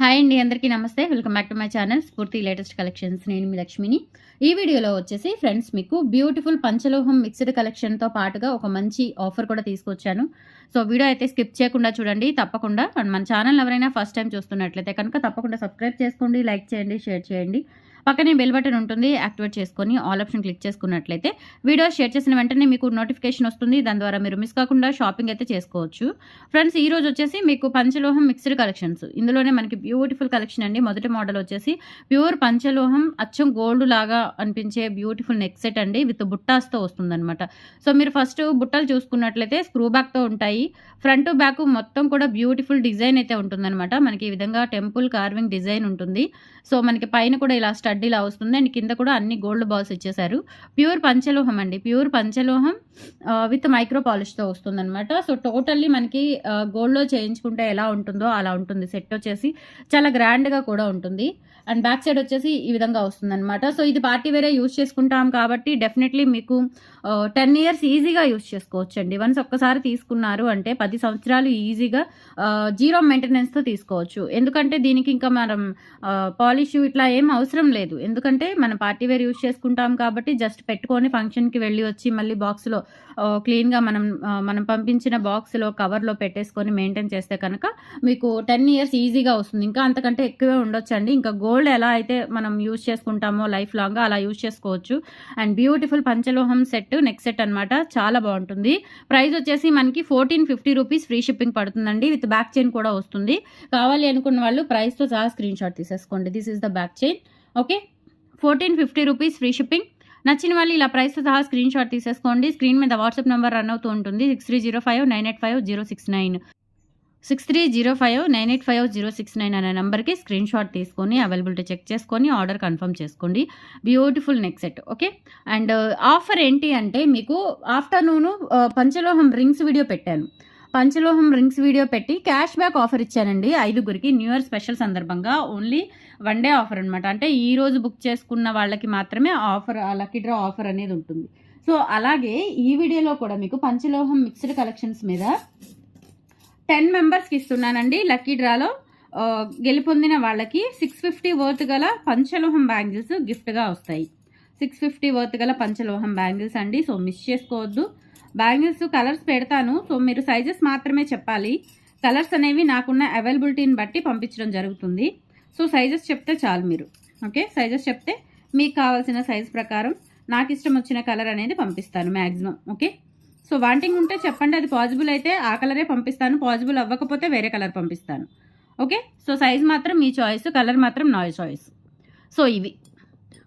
Hi అండి అందరికీ నమస్తే. Welcome back to my channel Spoorthi latest collections నేను మీ లక్ష్మిని. ఈ వీడియోలో వచ్చేసి ఫ్రెండ్స్ మీకు బ్యూటిఫుల్ పంచలోహం మిక్స్డ్ కలెక్షన్తో పాటుగా ఒక మంచి ఆఫర్ కూడా తీసుకొచ్చాను. సో వీడియో అయితే స్కిప్ చేయకుండా చూడండి. తప్పకుండా అండ్ మన ఛానల్ ఎవరైనా ఫస్ట్ టైం చూస్తున్నట్లయితే కనుక తప్పకుండా సబ్స్క్రైబ్ చేసుకోండి లైక్ చేయండి షేర్ చేయండి. పక్కనే బెల్ బటన్ ఉంటుంది యాక్టివేట్ చేసుకొని ఆల్ ఆప్షన్ క్లిక్ చేసుకున్నట్లయితే వీడియో షేర్ చేసిన వెంటనే మీకు నోటిఫికేషన్ వస్తుంది. దాని ద్వారా మీరు మిస్ కాకుండా షాపింగ్ అయితే చేసుకోవచ్చు. ఫ్రెండ్స్ ఈ రోజు వచ్చేసి మీకు పంచలోహం మిక్స్డ్ కలెక్షన్స్ ఇందులోనే మనకి బ్యూటిఫుల్ కలెక్షన్ అండి. మొదటి మోడల్ వచ్చేసి ప్యూర్ పంచలోహం అచ్చం గోల్డ్ లాగా అనిపించే బ్యూటిఫుల్ నెక్ సెట్ అండి. విత్ బుట్టాస్తో వస్తుందన్నమాట. సో మీరు ఫస్ట్ బుట్టలు చూసుకున్నట్లయితే స్క్రూ బ్యాక్తో ఉంటాయి. ఫ్రంట్ బ్యాక్ మొత్తం కూడా బ్యూటిఫుల్ డిజైన్ అయితే ఉంటుందన్నమాట. మనకి ఈ విధంగా టెంపుల్ కార్వింగ్ డిజైన్ ఉంటుంది. సో మనకి పైన కూడా ఇలా స్టడ్ ఇలా వస్తుంది. అండ్ కింద కూడా అన్ని గోల్డ్ బాల్స్ ఇచ్చేసారు ప్యూర్ పంచలోహం అండి. ప్యూర్ పంచలోహం విత్ మైక్రో పాలిష్తో వస్తుంది అనమాట సో టోటల్లీ మనకి గోల్డ్లో చేయించుకుంటే ఎలా ఉంటుందో అలా ఉంటుంది. సెట్ వచ్చేసి చాలా గ్రాండ్గా కూడా ఉంటుంది. అండ్ బ్యాక్ సైడ్ వచ్చేసి ఈ విధంగా వస్తుంది అనమాట సో ఇది పార్టీ వేరే యూస్ చేసుకుంటాం కాబట్టి డెఫినెట్లీ మీకు టెన్ ఇయర్స్ ఈజీగా యూస్ చేసుకోవచ్చండి. వన్స్ ఒక్కసారి తీసుకున్నారు అంటే పది సంవత్సరాలు ఈజీగా జీరో మెయింటెనెన్స్తో తీసుకోవచ్చు. ఎందుకంటే దీనికి ఇంకా మనం పాలిష్ ఇట్లా ఏం అవసరం లేదు. లేదు. ఎందుకంటే మన పార్టీ వేర్ యూజ్ చేసుకుంటాం కాబట్టి జస్ట్ పెట్టుకొని ఫంక్షన్కి వెళ్ళి వచ్చి మళ్ళీ బాక్స్లో క్లీన్గా మనం మనం పంపించిన బాక్స్లో కవర్లో పెట్టేసుకొని మెయింటైన్ చేస్తే కనుక మీకు టెన్ ఇయర్స్ ఈజీగా వస్తుంది. ఇంకా అంతకంటే ఎక్కువే ఉండొచ్చండి. ఇంకా గోల్డ్ ఎలా అయితే మనం యూస్ చేసుకుంటామో లైఫ్ లాంగ్ అలా యూజ్ చేసుకోవచ్చు. అండ్ బ్యూటిఫుల్ పంచలోహం సెట్ నెక్ సెట్ అనమాట చాలా బాగుంటుంది. ప్రైస్ వచ్చేసి మనకి fourteen fifty rupees free shipping పడుతుందండి. విత్ బ్యాక్ చైన్ కూడా వస్తుంది. కావాలి అనుకున్న వాళ్ళు ప్రైస్తో సహా స్క్రీన్ షాట్ తీసేసుకోండి. This is the back chain. Okay? Fourteen fifty rupees free shipping. నచ్చిన వాళ్ళు ఇలా ప్రైస్ సహా స్క్రీన్ షాట్ తీసేసుకోండి. స్క్రీన్ మీద వాట్సాప్ నెంబర్ రన్ అవుతూ ఉంటుంది. Six three zero five nine eight five zero six nine six three zero five nine eight five zero six nine అనే నెంబర్కి స్క్రీన్ షాట్ తీసుకొని అవైలబిలిటీ చెక్ చేసుకొని order confirm చేసుకోండి. Beautiful neck set okay? And offer uh, ఏంటి అంటే మీకు afternoon uh, పంచలోహం rings video పెట్టాను. పంచలోహం రింగ్స్ వీడియో పెట్టి క్యాష్ బ్యాక్ ఆఫర్ ఇచ్చానండి ఐదుగురికి. న్యూ ఇయర్ స్పెషల్ సందర్భంగా ఓన్లీ వన్ డే ఆఫర్ అనమాట అంటే ఈ రోజు బుక్ చేసుకున్న వాళ్ళకి మాత్రమే ఆఫర్ లక్కీ డ్రా ఆఫర్ అనేది ఉంటుంది. సో అలాగే ఈ వీడియోలో కూడా మీకు పంచలోహం మిక్స్డ్ కలెక్షన్స్ మీద టెన్ మెంబర్స్కి ఇస్తున్నానండి. లక్కీ డ్రాలో గెలుపొందిన వాళ్ళకి సిక్స్ ఫిఫ్టీ వర్త్ గల పంచలోహం బ్యాంగిల్స్ గిఫ్ట్గా వస్తాయి. సిక్స్ ఫిఫ్టీ వర్త్ గల పంచలోహం బ్యాంగిల్స్ అండి. సో మిస్ చేసుకోవద్దు. బ్యాంగిల్స్ కలర్స్ పెడతాను. సో మీరు సైజెస్ మాత్రమే చెప్పాలి. కలర్స్ అనేవి నాకున్న అవైలబిలిటీని బట్టి పంపించడం జరుగుతుంది. సో సైజెస్ చెప్తే చాలు మీరు. ఓకే? సైజెస్ చెప్తే మీకు కావాల్సిన సైజ్ ప్రకారం నాకు ఇష్టం వచ్చిన కలర్ అనేది పంపిస్తాను మ్యాక్సిమం ఓకే? సో వాంటింగ్ ఉంటే చెప్పండి అది పాజిబుల్ అయితే ఆ కలరే పంపిస్తాను పాజిబుల్ అవ్వకపోతే వేరే కలర్ పంపిస్తాను. ఓకే? సో సైజ్ మాత్రం మీ చాయిస్ కలర్ మాత్రం నా చాయిస్. సో ఇవి.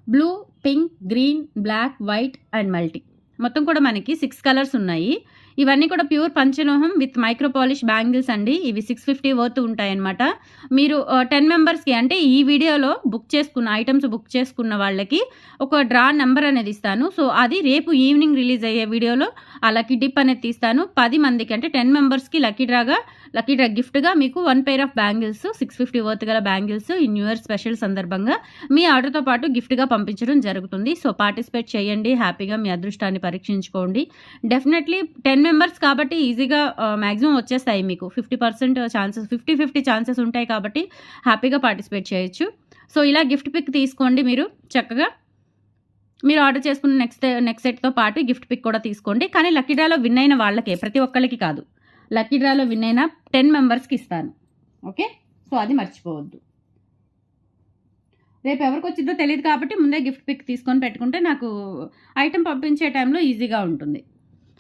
Blue pink green black white and multi. మొత్తం కూడా మనకి సిక్స్ కలర్స్ ఉన్నాయి. ఇవన్నీ కూడా pure panchaloham with micro polish bangles అండి. ఇవి సిక్స్ ఫిఫ్టీ వర్త్ ఉంటాయన్నమాట. మీరు టెన్ మెంబర్స్కి అంటే ఈ వీడియోలో బుక్ చేసుకున్న ఐటమ్స్ బుక్ చేసుకున్న వాళ్ళకి ఒక డ్రా నెంబర్ అనేది ఇస్తాను. సో అది రేపు ఈవినింగ్ రిలీజ్ అయ్యే వీడియోలో ఆ లక్కీ డిప్ అనేది తీస్తాను. పది మందికి అంటే టెన్ మెంబర్స్కి లక్కీ డ్రాగా లక్కీ డ్రా గిఫ్ట్గా మీకు one pair of bangles six fifty worth గల బ్యాంగిల్స్ ఈ న్యూ ఇయర్ స్పెషల్ సందర్భంగా మీ ఆర్డర్తో పాటు గిఫ్ట్గా పంపించడం జరుగుతుంది. సో పార్టిసిపేట్ చేయండి హ్యాపీగా మీ అదృష్టాన్ని పరీక్షించుకోండి. డెఫినెట్లీ టెన్ మెంబర్స్ కాబట్టి ఈజీగా మ్యాక్సిమం వచ్చేస్తాయి మీకు. Fifty percent chances fifty fifty chances ఉంటాయి కాబట్టి హ్యాపీగా పార్టిసిపేట్ చేయొచ్చు. సో ఇలా గిఫ్ట్ పిక్ తీసుకోండి మీరు చక్కగా. మీరు ఆర్డర్ చేసుకున్న నెక్స్ట్ నెక్స్ట్ సెట్తో పాటు గిఫ్ట్ పిక్ కూడా తీసుకోండి. కానీ లక్కీ డ్రాలో విన్ అయిన వాళ్ళకే ప్రతి ఒక్కరికి కాదు. లక్కీ డ్రాలో విన్ అయిన టెన్ మెంబర్స్కి ఇస్తాను. ఓకే? సో అది మర్చిపోవద్దు. రేపు ఎవరికి వచ్చిందో తెలియదు కాబట్టి ముందే గిఫ్ట్ పిక్ తీసుకొని పెట్టుకుంటే నాకు ఐటెం పంపించే టైంలో ఈజీగా ఉంటుంది.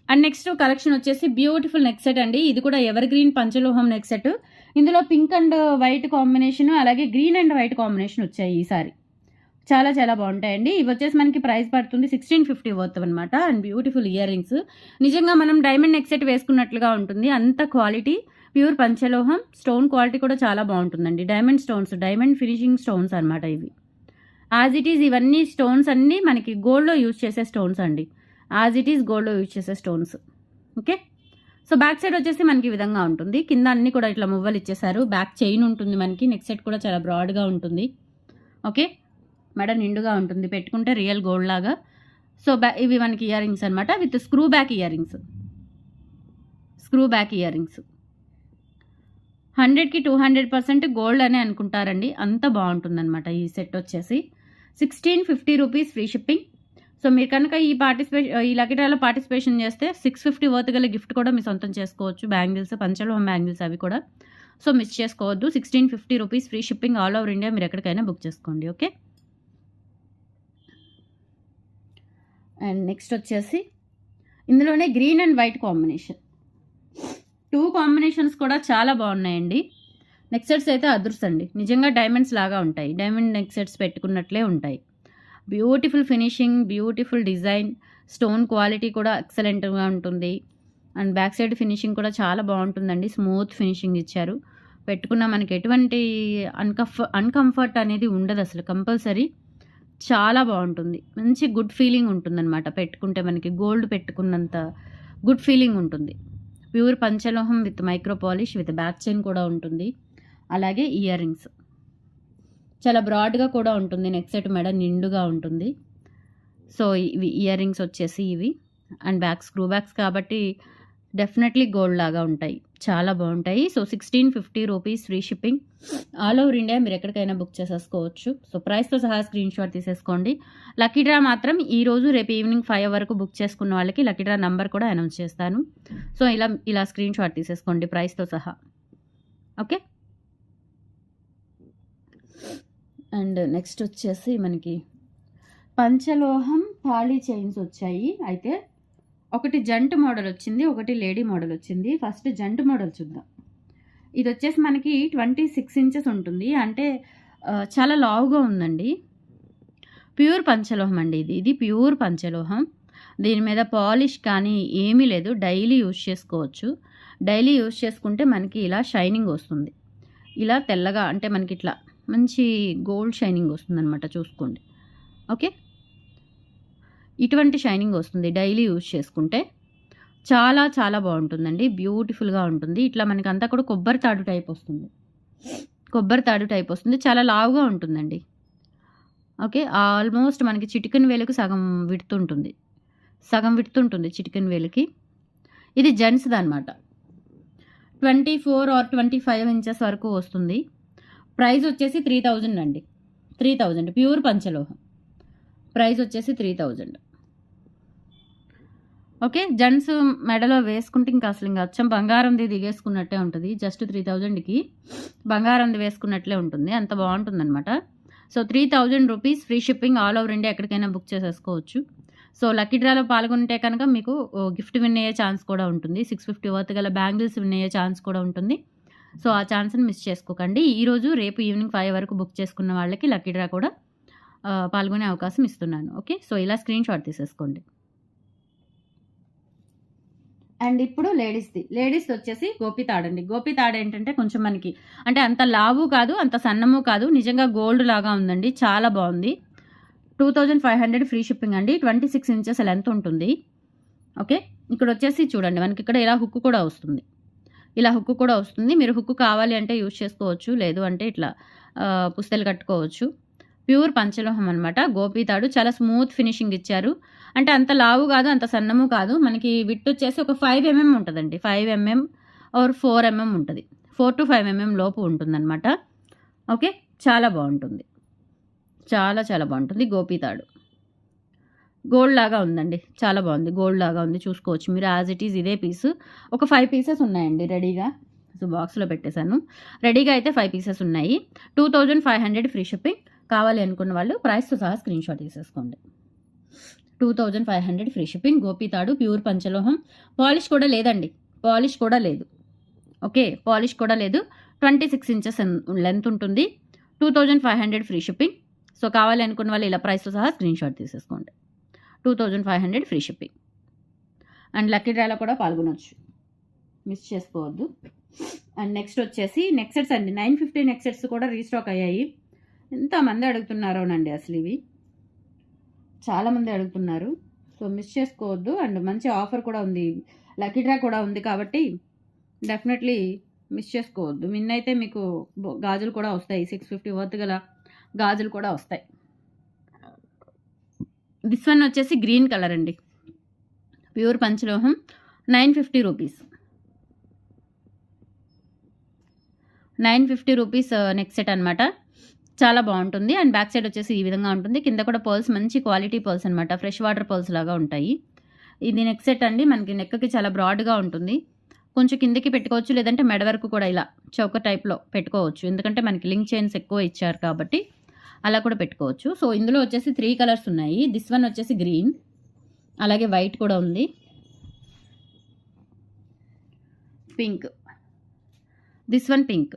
అండ్ నెక్స్ట్ కలెక్షన్ వచ్చేసి బ్యూటిఫుల్ నెక్ సెట్ అండి. ఇది కూడా ఎవర్ గ్రీన్ పంచలోహం నెక్ సెట్. ఇందులో పింక్ అండ్ వైట్ కాంబినేషన్ అలాగే గ్రీన్ అండ్ వైట్ కాంబినేషన్ వచ్చాయి ఈసారి. చాలా చాలా బాగుంటాయండి. ఇవి వచ్చేసి మనకి ప్రైస్ పడుతుంది సిక్స్టీన్ ఫిఫ్టీ వర్త్ అనమాట అండ్ బ్యూటిఫుల్ ఇయర్ రింగ్స్ నిజంగా మనం డైమండ్ నెక్సెట్ వేసుకున్నట్లుగా ఉంటుంది. అంత క్వాలిటీ ప్యూర్ పంచలోహం స్టోన్ క్వాలిటీ కూడా చాలా బాగుంటుందండి. Diamond stones diamond finishing stones అనమాట ఇవి. యాజ్ ఇట్ ఈజ్ ఇవన్నీ స్టోన్స్ అన్నీ మనకి గోల్డ్లో యూజ్ చేసే స్టోన్స్ అండి. యాజ్ ఇట్ ఈజ్ గోల్డ్లో యూజ్ చేసే stones okay so back side వచ్చేసి మనకి ఈ విధంగా ఉంటుంది. కింద అన్ని కూడా ఇట్లా మువ్వలు ఇచ్చేసారు బ్యాక్ చైన్ ఉంటుంది మనకి. నెక్ సెట్ కూడా చాలా బ్రాడ్గా ఉంటుంది. ఓకే మెడ నిండుగా ఉంటుంది. పెట్టుకుంటే రియల్ గోల్డ్ లాగా. సో బ్యా ఇవి మనకి ఇయర్ రింగ్స్ అనమాట with screw back earrings screw back earrings హండ్రెడ్కి టూ హండ్రెడ్ పర్సెంట్ గోల్డ్ అనే అనుకుంటారండి. అంత బాగుంటుందన్నమాట ఈ సెట్ వచ్చేసి. Sixteen fifty rupees free shipping. So మీరు కనుక ఈ పార్టిసిపేషన్ ఈ లకిటాలో పార్టిసిపేషన్ చేస్తే సిక్స్ ఫిఫ్టీ వర్త్ గల గిఫ్ట్ కూడా మీ సొంతం చేసుకోవచ్చు. బ్యాంగిల్స్ పంచలోహం బ్యాంగిల్స్ అవి కూడా. సో మిస్ చేసుకోవద్దు. Sixteen fifty rupees free shipping all over India మీరు ఎక్కడికైనా బుక్ చేసుకోండి. ఓకే? అండ్ నెక్స్ట్ వచ్చేసి ఇందులోనే green and white combination. Two combinations కూడా చాలా బాగున్నాయండి. నెక్ సెట్స్ అయితే అదృష్టండి. నిజంగా డైమండ్స్ లాగా ఉంటాయి. డైమండ్ నెక్ సెట్స్ పెట్టుకున్నట్లే ఉంటాయి. Beautiful finishing beautiful design stone quality కూడా ఎక్సలెంట్గా ఉంటుంది. అండ్ బ్యాక్ సైడ్ ఫినిషింగ్ కూడా చాలా బాగుంటుందండి. స్మూత్ ఫినిషింగ్ ఇచ్చారు. పెట్టుకున్న మనకి ఎటువంటి అన్కంఫ అన్కంఫర్ట్ అనేది ఉండదు అసలు. కంపల్సరీ చాలా బాగుంటుంది. మంచి గుడ్ ఫీలింగ్ ఉంటుందన్నమాట. పెట్టుకుంటే మనకి గోల్డ్ పెట్టుకున్నంత గుడ్ ఫీలింగ్ ఉంటుంది. Pure పంచలోహం with micro polish with back chain కూడా ఉంటుంది. అలాగే ఇయర్ రింగ్స్. చాలా బ్రాడ్గా కూడా ఉంటుంది. నెక్ సెట్ మెడ నిండుగా ఉంటుంది. సో ఇవి ఇయర్ రింగ్స్ వచ్చేసి ఇవి. అండ్ బ్యాక్ స్క్రూ బ్యాగ్స్ కాబట్టి డెఫినెట్లీ గోల్డ్ లాగా ఉంటాయి. చాలా బాగుంటాయి. So sixteen fifty rupees free shipping all over India మీరు ఎక్కడికైనా బుక్ చేసేసుకోవచ్చు. సో ప్రైస్తో సహా స్క్రీన్ షాట్ తీసేసుకోండి. లక్కీ డ్రా మాత్రం ఈ రోజు రేపు ఈవినింగ్ ఫైవ్ వరకు బుక్ చేసుకున్న వాళ్ళకి లక్కీ డ్రా నంబర్ కూడా అనౌన్స్ చేస్తాను. సో ఇలా ఇలా స్క్రీన్ షాట్ తీసేసుకోండి ప్రైస్తో సహా. ఓకే అండ్ నెక్స్ట్ వచ్చేసి మనకి పంచలోహం తాళీ చైన్స్ వచ్చాయి. అయితే ఒకటి జంట్ మోడల్ వచ్చింది ఒకటి లేడీ మోడల్ వచ్చింది. ఫస్ట్ జంట్ మోడల్ చూద్దాం. ఇది వచ్చేసి మనకి ట్వంటీ సిక్స్ ఇంచెస్ ఉంటుంది. అంటే చాలా లావుగా ఉందండి. ప్యూర్ పంచలోహం అండి ఇది. ఇది ప్యూర్ పంచలోహం. దీని మీద పాలిష్ కానీ ఏమీ లేదు. డైలీ యూజ్ చేసుకోవచ్చు. డైలీ యూజ్ చేసుకుంటే మనకి ఇలా షైనింగ్ వస్తుంది. ఇలా తెల్లగా అంటే మనకి ఇట్లా మంచి గోల్డ్ షైనింగ్ వస్తుంది అనమాట చూసుకోండి. ఓకే? ఇటువంటి షైనింగ్ వస్తుంది డైలీ యూజ్ చేసుకుంటే. చాలా చాలా బాగుంటుందండి. బ్యూటిఫుల్గా ఉంటుంది. ఇట్లా మనకి అంతా కూడా కొబ్బరి తాడు టైప్ వస్తుంది. కొబ్బరి తాడు టైప్ వస్తుంది. చాలా లావుగా ఉంటుందండి. ఓకే ఆల్మోస్ట్ మనకి చిటికెన్ వేలుకి సగం విడుతుంటుంది. సగం విడుతుంటుంది చిటికెన్ వేలకి. ఇది జెంట్స్ది అనమాట twenty four or twenty five inches వరకు వస్తుంది. ప్రైస్ వచ్చేసి త్రీ థౌజండ్ అండి. Three thousand. ప్యూర్ పంచలోహం. ప్రైస్ వచ్చేసి త్రీ థౌజండ్. ఓకే జెంట్స్ మెడలో వేసుకుంటే ఇంకా అసలు ఇంకా అచ్చం బంగారంది దిగేసుకున్నట్టే ఉంటుంది. జస్ట్ త్రీ థౌజండ్కి బంగారంది వేసుకున్నట్లే ఉంటుంది. అంత బాగుంటుంది అనమాట so three thousand rupees free shipping all over India ఎక్కడికైనా బుక్ చేసేసుకోవచ్చు. సో లక్కీ డ్రాలో పాల్గొంటే కనుక మీకు గిఫ్ట్ విన్ అయ్యే ఛాన్స్ కూడా ఉంటుంది. సిక్స్ ఫిఫ్టీ వర్త్ గల బ్యాంగిల్స్ విన్ అయ్యే ఛాన్స్ కూడా ఉంటుంది. సో ఆ ఛాన్స్ని మిస్ చేసుకోకండి. ఈరోజు రేపు ఈవినింగ్ ఫైవ్ వరకు బుక్ చేసుకున్న వాళ్ళకి లక్కీ డ్రా కూడా పాల్గొనే అవకాశం ఇస్తున్నాను. ఓకే సో ఇలా స్క్రీన్ షాట్ తీసేసుకోండి. అండ్ ఇప్పుడు లేడీస్ది. లేడీస్ వచ్చేసి గోపి తాడండి. గోపి తాడు ఏంటంటే కొంచెం మనకి అంటే అంత లావు కాదు అంత సన్నము కాదు నిజంగా గోల్డ్ లాగా ఉందండి. చాలా బాగుంది. Two thousand five hundred free shipping అండి. ట్వంటీ సిక్స్ ఇంచెస్ లెంత్ ఉంటుంది. ఓకే? ఇక్కడ వచ్చేసి చూడండి మనకి ఇక్కడ ఇలా హుక్ కూడా వస్తుంది. ఇలా హుక్ కూడా వస్తుంది. మీరు హుక్ కావాలి అంటే యూజ్ చేసుకోవచ్చు లేదు అంటే ఇట్లా పుస్తలు కట్టుకోవచ్చు. ప్యూర్ పంచలోహం అనమాట గోపి తాడు చాలా స్మూత్ ఫినిషింగ్ ఇచ్చారు. అంటే అంత లావు కాదు అంత సన్నము కాదు. మనకి విట్ వచ్చేసి ఒక ఫైవ్ ఎంఎం ఉంటుందండి. Five mm or four mm ఉంటుంది. ఫోర్ టు ఫైవ్ ఎంఎం లోపు ఉంటుందన్నమాట. ఓకే? చాలా బాగుంటుంది. చాలా చాలా బాగుంటుంది గోపి తాడు. గోల్డ్ లాగా ఉందండి. చాలా బాగుంది. గోల్డ్ లాగా ఉంది. చూసుకోవచ్చు మీరు. యాజ్ ఇట్ ఈజ్ ఇదే పీస్. ఒక ఫైవ్ పీసెస్ ఉన్నాయండి రెడీగా. సో బాక్స్లో పెట్టేశాను. రెడీగా అయితే ఫైవ్ పీసెస్ ఉన్నాయి. Two thousand five hundred free shipping. కావాలి అనుకున్న వాళ్ళు ప్రైస్తో సహా స్క్రీన్ షాట్ తీసేసుకోండి. Two thousand five hundred free shipping గోపీతాడు pure పంచలోహం. Polish కూడా లేదండి. పాలిష్ కూడా లేదు. ఓకే పాలిష్ కూడా లేదు. ట్వంటీ సిక్స్ ఇంచెస్ లెంత్ ఉంటుంది. Two thousand five hundred free shipping. So కావాలి అనుకున్న వాళ్ళు ఇలా ప్రైస్తో సహా స్క్రీన్ షాట్ తీసేసుకోండి. Two thousand five hundred free shipping. And lucky డ్రాలో కూడా పాల్గొనవచ్చు మిస్ చేసుకోవద్దు. అండ్ నెక్స్ట్ వచ్చేసి నెక్సెట్స్ అండి. నైన్ ఫిఫ్టీ నెక్సెట్స్ కూడా రీస్టాక్ అయ్యాయి. ఎంతమంది అడుగుతున్నారోనండి అసలు ఇవి? చాలామంది అడుగుతున్నారు. సో మిస్ చేసుకోవద్దు. అండ్ మంచి ఆఫర్ కూడా ఉంది. లక్కీ డ్రా కూడా ఉంది కాబట్టి డెఫినెట్లీ మిస్ చేసుకోవద్దు. విన్ అయితే మీకు గాజులు కూడా వస్తాయి. సిక్స్ ఫిఫ్టీ వర్త్ గల గాజులు కూడా వస్తాయి. దిస్ వన్ వచ్చేసి గ్రీన్ కలర్ అండి. Pure పంచలోహం. Nine fifty rupees nine fifty rupees neck set అనమాట చాలా బాగుంటుంది. అండ్ బ్యాక్ సైడ్ వచ్చేసి ఈ విధంగా ఉంటుంది. కింద కూడా పర్ల్స్ మంచి క్వాలిటీ పర్ల్స్ అనమాట ఫ్రెష్ వాటర్ పర్ల్స్ లాగా ఉంటాయి. ఇది నెక్ సెట్ అండి. మనకి నెక్కి చాలా బ్రాడ్గా ఉంటుంది. కొంచెం కిందకి పెట్టుకోవచ్చు. లేదంటే మెడ వరకు కూడా ఇలా చౌక టైప్లో పెట్టుకోవచ్చు. ఎందుకంటే మనకి లింక్ చైన్స్ ఎక్కువ ఇచ్చారు కాబట్టి అలా కూడా పెట్టుకోవచ్చు. సో ఇందులో వచ్చేసి త్రీ కలర్స్ ఉన్నాయి. దిస్ వన్ వచ్చేసి గ్రీన్. అలాగే వైట్ కూడా ఉంది. Pink. This one pink.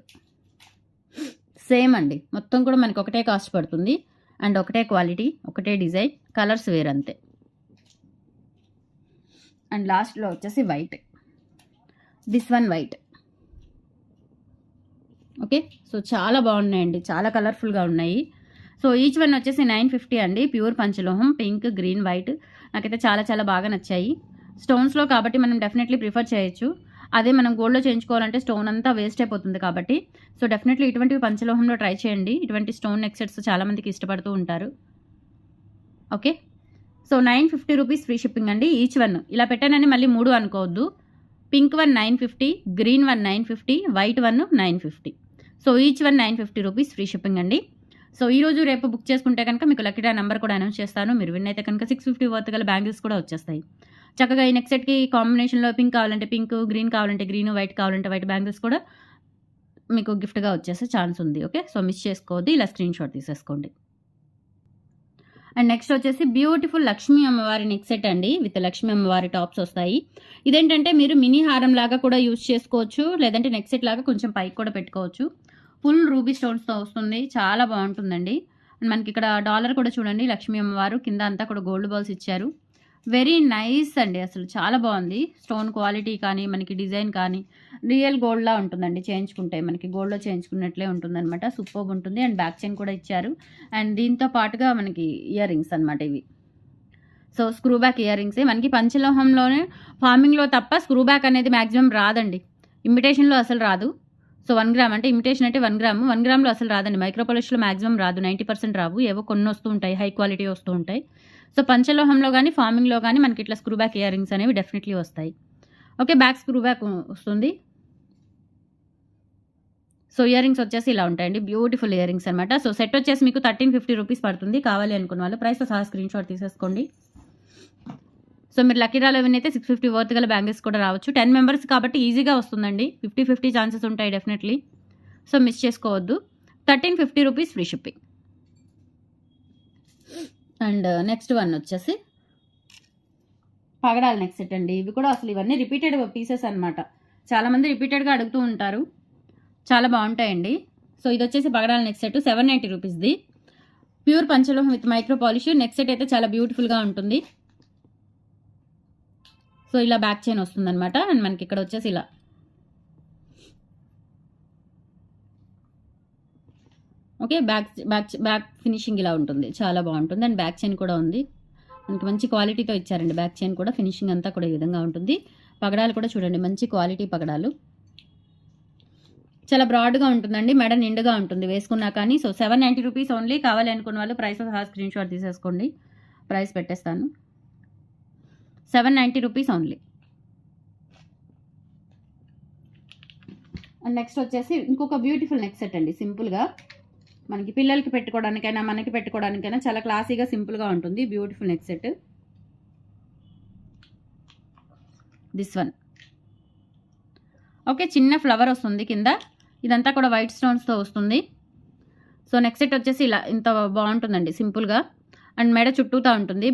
Same అండి. మొత్తం కూడా మనకి ఒకటే కాస్ట్ పడుతుంది. అండ్ ఒకటే క్వాలిటీ ఒకటే డిజైన్ కలర్స్ వేరంతే అండ్ లాస్ట్లో వచ్చేసి white. This one white okay? So చాలా బాగున్నాయండి. చాలా కలర్ఫుల్గా ఉన్నాయి. సో ఈచ్ వన్ వచ్చేసి నైన్ ఫిఫ్టీ అండి. ప్యూర్ పంచలోహం పింక్ గ్రీన్ వైట్. నాకైతే చాలా చాలా బాగా నచ్చాయి. స్టోన్స్లో కాబట్టి మనం డెఫినెట్లీ ప్రిఫర్ చేయొచ్చు. అదే మనం గోల్డ్లో చేయించుకోవాలంటే స్టోన్ అంతా వేస్ట్ అయిపోతుంది కాబట్టి. సో డెఫినెట్లీ ఇటువంటి పంచలోహంలో ట్రై చేయండి. ఇటువంటి స్టోన్ నెక్సెట్స్ చాలామందికి ఇష్టపడుతూ ఉంటారు. Okay so nine fifty rupees free shipping అండి. ఈచ్ వన్ ఇలా పెట్టానని మళ్ళీ మూడు అనుకోవద్దు. Pink one nine fifty green one nine fifty white one nine fifty so each one nine fifty rupees free shipping అండి. సో ఈ రోజు రేపు బుక్ చేసుకుంటే కనుక మీకు లక్కీ నెంబర్ కూడా అనౌన్స్ చేస్తాను. మీరు విన్ అయితే కనుక సిక్స్ ఫిఫ్టీ వర్త్ గల బ్యాంగిల్స్ కూడా వచ్చేస్తాయి. చక్కగా ఈ నెక్స్ట్ సెట్కి కాంబినేషన్లో పింక్ కావాలంటే పింక్ గ్రీన్ కావాలంటే గ్రీన్ వైట్ కావాలంటే వైట్ బ్యాంగిల్స్ కూడా మీకు గిఫ్ట్గా వచ్చేసే ఛాన్స్ ఉంది ఓకే సో మిస్ చేసుకోవద్దు ఇలా స్క్రీన్ షాట్ తీసేసుకోండి. అండ్ నెక్స్ట్ వచ్చేసి బ్యూటిఫుల్ లక్ష్మీ అమ్మవారి నెక్ సెట్ అండి. విత్ లక్ష్మీ అమ్మవారి టాప్స్ వస్తాయి. ఇదేంటంటే మీరు మినీ హారం లాగా కూడా యూజ్ చేసుకోవచ్చు. లేదంటే నెక్ సెట్ లాగా కొంచెం పైకి కూడా పెట్టుకోవచ్చు. ఫుల్ రూబీ స్టోన్స్తో వస్తుంది. చాలా బాగుంటుందండి. అండ్ మనకి ఇక్కడ డాలర్ కూడా చూడండి. లక్ష్మీ అమ్మవారు కింద అంతా కూడా గోల్డ్ బాల్స్ ఇచ్చారు. వెరీ నైస్ అండి. అసలు చాలా బాగుంది. స్టోన్ క్వాలిటీ కానీ మనకి డిజైన్ కానీ రియల్ గోల్డ్లా ఉంటుందండి. చేయించుకుంటే మనకి గోల్డ్లో చేయించుకున్నట్లే ఉంటుందన్నమాట. సూపర్ ఉంటుంది. అండ్ బ్యాక్ చైన్ కూడా ఇచ్చారు. అండ్ దీంతో పాటుగా మనకి ఇయర్ రింగ్స్ అనమాట ఇవి. సో స్క్రూ బ్యాక్ ఇయర్ రింగ్సే మనకి పంచలోహంలోనే ఫార్మింగ్లో తప్ప స్క్రూ బ్యాక్ అనేది మ్యాక్సిమం రాదండి. ఇమిటేషన్లో అసలు రాదు. సో వన్ గ్రామ్ అంటే ఇమిటేషన్ అంటే వన్ గ్రామ్ వన్ గ్రామ్లో అసలు రాదండి. మైక్రోపాలిష్లో మ్యాక్సిమం రాదు. నైంటీ పర్సెంట్ రావు. ఏవో కొన్ని వస్తూ ఉంటాయి. హై క్వాలిటీ వస్తూ ఉంటాయి. సో పంచలోహంలో కానీ ఫార్మింగ్లో కానీ మనకి ఇట్లా స్క్రూ బ్యాక్ ఇయర్ రింగ్స్ అనేవి డెఫినెట్లీ వస్తాయి. ఓకే బ్యాక్ స్క్రూ బ్యాక్ వస్తుంది. సో ఇయర్ రింగ్స్ వచ్చేసి ఇలా ఉంటాయండి. బ్యూటిఫుల్ ఇయర్ రింగ్స్ అనమాట సో సెట్ వచ్చేసి మీకు థర్టీన్ ఫిఫ్టీ రూపీస్ పడుతుంది. కావాలి అనుకున్న వాళ్ళు ప్రైస్ సహా స్క్రీన్ షాట్ తీసేసుకోండి. సో మీరు లక్కీ డ్రాలో విన్ అయితే సిక్స్ ఫిఫ్టీ వర్త్ గల బ్యాంగిల్స్ కూడా రావచ్చు. టెన్ మెంబర్స్ కాబట్టి ఈజీగా వస్తుందండి. ఫిఫ్టీ ఫిఫ్టీ ఛాన్సెస్ ఉంటాయి డెఫినెట్లీ సో మిస్ చేసుకోవద్దు. Thirteen fifty rupees free shipping and next one వచ్చేసి పగడాల నెక్స్ట్ సెట్ అండి. ఇవి కూడా అసలు ఇవన్నీ రిపీటెడ్ పీసెస్ అనమాట చాలామంది రిపీటెడ్గా అడుగుతూ ఉంటారు. చాలా బాగుంటాయండి. సో ఇది వచ్చేసి పగడాల నెక్స్ట్ సెట్ సెవెన్ నైంటీ రూపీస్ది pure పంచలోహం with micro polish next set అయితే చాలా బ్యూటిఫుల్గా ఉంటుంది. సో ఇలా బ్యాక్ చైన్ వస్తుందన్నమాట. అండ్ మనకి ఇక్కడ వచ్చేసి ఇలా okay back back back finishing ఇలా ఉంటుంది. చాలా బాగుంటుంది. అండ్ బ్యాక్ చైన్ కూడా ఉంది. మనకి మంచి క్వాలిటీతో ఇచ్చారండి. బ్యాక్ చైన్ కూడా ఫినిషింగ్ అంతా కూడా ఈ విధంగా ఉంటుంది. పగడాలు కూడా చూడండి మంచి క్వాలిటీ పగడాలు. చాలా బ్రాడ్గా ఉంటుందండి. మెడ నిండుగా ఉంటుంది. వేసుకున్నా కానీ so seven ninety rupees only కావాలి అనుకున్న వాళ్ళు ప్రైస్ సహా స్క్రీన్ షాట్ తీసేసుకోండి. ప్రైస్ పెట్టేస్తాను. Seven ninety rupees only. And next వచ్చేసి ఇంకొక బ్యూటిఫుల్ నెక్ సెట్ అండి. సింపుల్గా మనకి పిల్లలకి పెట్టుకోవడానికైనా మనకి పెట్టుకోవడానికైనా చాలా క్లాసీగా సింపుల్గా ఉంటుంది. Beautiful neck set this one okay చిన్న ఫ్లవర్ వస్తుంది కింద. ఇదంతా కూడా వైట్ స్టోన్స్తో వస్తుంది. సో నెక్ సెట్ వచ్చేసి ఇలా ఇంత బాగుంటుందండి సింపుల్గా. అండ్ మెడ చుట్టూతా ఉంటుంది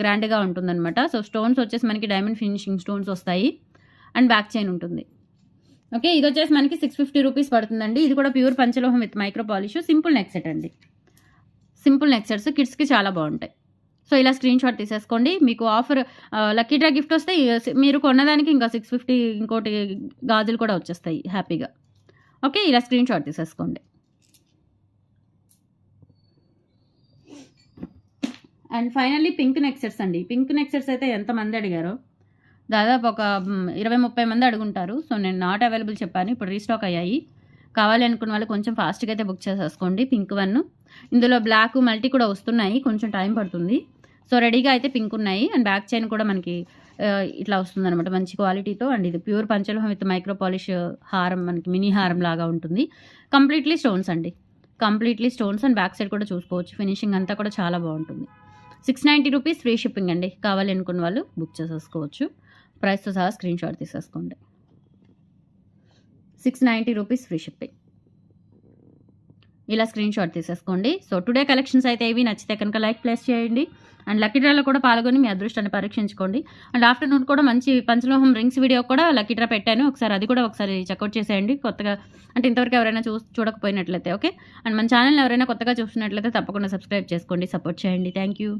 గ్రాండ్గా ఉంటుందన్నమాట. సో స్టోన్స్ వచ్చేసి మనకి డైమండ్ ఫినిషింగ్ స్టోన్స్ వస్తాయి. అండ్ బ్యాక్ చైన్ ఉంటుంది. ఓకే ఇది వచ్చేసి మనకి సిక్స్ ఫిఫ్టీ రూపీస్ పడుతుందండి. ఇది కూడా pure పంచలోహం with micro polish simple neck set అండి. సింపుల్ నెక్ సెట్స్ కిడ్స్కి చాలా బాగుంటాయి. సో ఇలా స్క్రీన్ షాట్ తీసేసుకోండి. మీకు ఆఫర్ లక్కీ డ్రా గిఫ్ట్ వస్తే మీరు కొన్నదానికి ఇంకా సిక్స్ ఫిఫ్టీ ఇంకోటి గాజులు కూడా వచ్చేస్తాయి హ్యాపీగా. ఓకే ఇలా స్క్రీన్ షాట్ తీసేసుకోండి. And finally pink neck sets అండి. పింక్ నెక్సెట్స్ అయితే ఎంతమంది అడిగారో? దాదాపు ఒక ఇరవై ముప్పై మంది అడుగుంటారు. సో నేను నాట్ అవైలబుల్ చెప్పాను. ఇప్పుడు రీస్టాక్ అయ్యాయి. కావాలి అనుకున్న వాళ్ళు కొంచెం ఫాస్ట్గా అయితే బుక్ చేసేసుకోండి. పింక్ వన్ ఇందులో బ్లాక్ మల్టీ కూడా వస్తున్నాయి. కొంచెం టైం పడుతుంది. సో రెడీగా అయితే పింక్ ఉన్నాయి. అండ్ బ్యాక్ చైన్ కూడా మనకి ఇట్లా వస్తుంది అనమాట మంచి క్వాలిటీతో అండ్ ఇది pure panchaloham with micro polish హారం మనకి మినీ హారం లాగా ఉంటుంది. కంప్లీట్లీ స్టోన్స్ అండి. Completely stones and back side కూడా చూసుకోవచ్చు. ఫినిషింగ్ అంతా కూడా చాలా బాగుంటుంది. Six ninety rupees free shipping అండి. కావాలి అనుకున్న వాళ్ళు బుక్ చేసేసుకోవచ్చు. ప్రైస్తో సహా స్క్రీన్ షాట్ తీసేసుకోండి. Six ninety rupees free shipping. ఇలా స్క్రీన్ షాట్ తీసేసుకోండి. సో టుడే కలెక్షన్స్ అయితే ఇవి. నచ్చితే కనుక లైక్ ప్లేస్ చేయండి. అండ్ లక్కీ డ్రాలో కూడా పాల్గొని మీ అదృష్టాన్ని పరీక్షించుకోండి. అండ్ ఆఫ్టర్నూన్ కూడా మంచి పంచలోహం రింగ్స్ వీడియో కూడా లక్కీ డ్రా పెట్టాను. ఒకసారి అది కూడా ఒకసారి చెక్అవుట్ చేసేయండి. కొత్తగా అంటే ఇంతవరకు ఎవరైనా చూ చూడకపోయినట్లయితే ఓకే? అండ్ మన ఛానల్ ఎవరైనా కొత్తగా చూస్తున్నట్లయితే తప్పకుండా సబ్స్క్రైబ్ చేసుకోండి. సపోర్ట్ చేయండి. Thank you.